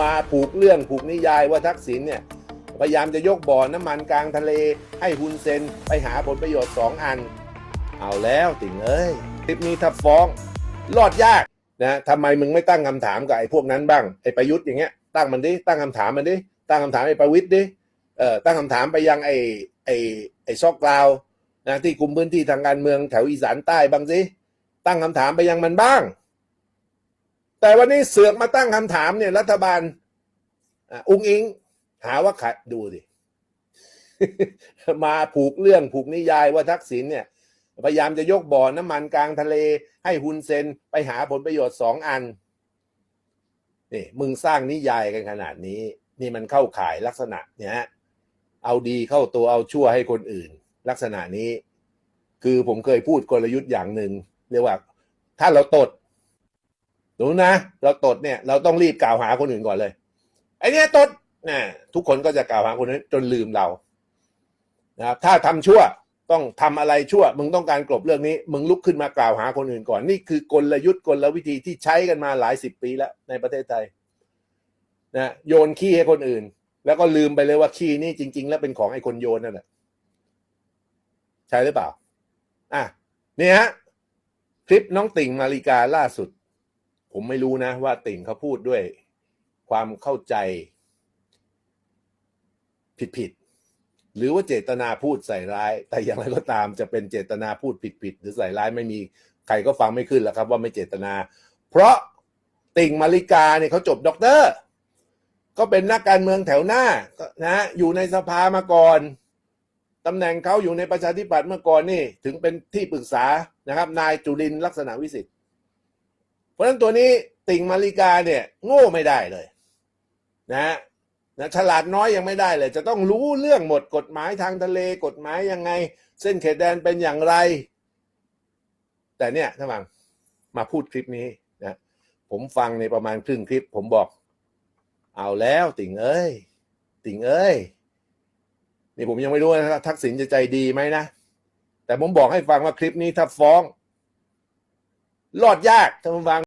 มาผูกเรื่องผูกนิยายว่าทักษิณเนี่ยพยายามจะยกบ่อน้ำมันกลางทะเลให้ฮุนเซนไปหาผลประโยชน์สองอัน เอาแล้วติ่งเอ้ยคลิปนี้ถ้าฟ้อง รอดยากนะทำไมมึงไม่ตั้งคำถามกับไอ้พวกนั้นบ้างไอ้ประยุทธ์อย่างเงี้ยตั้งมันดิตั้งคำถามมันดิตั้งคำถามไอ้ประวิตรดิเอ่อตั้งคำถามไปยังไอ้ไอ้ไอ้ซอกกราวนะที่กลุ่มพื้นที่ทางการเมืองแถวอีสานใต้บ้างสิตั้งคำถามไปยังมันบ้าง แต่วันนี้เสือกมาตั้งคำถามเนี่ย รัฐบาลอุ้งอิง หาว่าขายดูดิมาผูกเรื่องผูกนิยายว่าทักษิณเนี่ย พยายามจะยกบ่อน้ำมันกลางทะเล ให้ฮุนเซนไปหาผลประโยชน์สองอันนี่มึงสร้างนิยายกันขนาดนี้ นี่มันเข้าข่ายลักษณะเนี่ยเอาดีเข้าตัวเอาชั่วให้คนอื่น ลักษณะนี้ คือผมเคยพูดกลยุทธ์อย่างหนึ่งเรียกว่า ถ้าเราตด ดูนะ เราตดเนี่ย เราต้องรีบกล่าวหาคนอื่นก่อนเลยไอเนี้ยตดนะทุกคนก็จะกล่าวหาคนนั้นจนลืมเรานะครับถ้าทำชั่วต้องทำอะไรชั่ว มึงต้องการกลบเรื่องนี้ มึงลุกขึ้นมากล่าวหาคนอื่นก่อน นี่คือกลยุทธ์กลวิธีที่ใช้กันมาหลายสิบปีแล้วในประเทศไทยนะโยนขี้ให้คนอื่น แล้วก็ลืมไปเลยว่าขี้นี่จริง ๆ แล้วเป็นของไอ้คนโยนนั่นแหละใช่หรือเปล่า อะนี่ฮะคลิปน้องติ่งมาริกาล่าสุด ผมไม่รู้นะว่าติ่งเขาพูดด้วยความเข้าใจ ผิดๆหรือว่าเจตนาพูดใส่ร้าย แต่อย่างไรก็ตามจะเป็นเจตนาพูดผิดๆหรือใส่ร้ายไม่มีใครก็ฟังไม่ขึ้นแล้วครับ ว่าไม่เจตนา เพราะติ่งมาริกาเนี่ยเขาจบด็อกเตอร์ ก็เป็นนักการเมืองแถวหน้านะอยู่ในสภามาก่อนตำแหน่งเขาอยู่ในประชาธิปัตย์เมื่อก่อนนี่ ถึงเป็นที่ปรึกษานะครับ นายจุรินลักษณะวิสิทธิ์ ราะฉะนั้นตัวนี้ติ่งมาริกาเนี่ยโง่ไม่ได้เลยนะนะฉลาดน้อยยังไม่ได้เลย จะต้องรู้เรื่องหมดกฎหมายทางทะเลกฎหมายยังไง เส้นเขตแดนเป็นอย่างไร แต่เนี่ยท่านฟังมาพูดคลิปนี้นะผมฟังในประมาณครึ่งคลิป ผมบอก เอาแล้วติ่งเอ้ย ติ่งเอ้ย นี่ผมยังไม่รู้นะทักษิณจะใจดีไหมนะ แต่ผมบอกให้ฟังว่าคลิปนี้ถ้าฟ้อง รอดยากท่านฟัง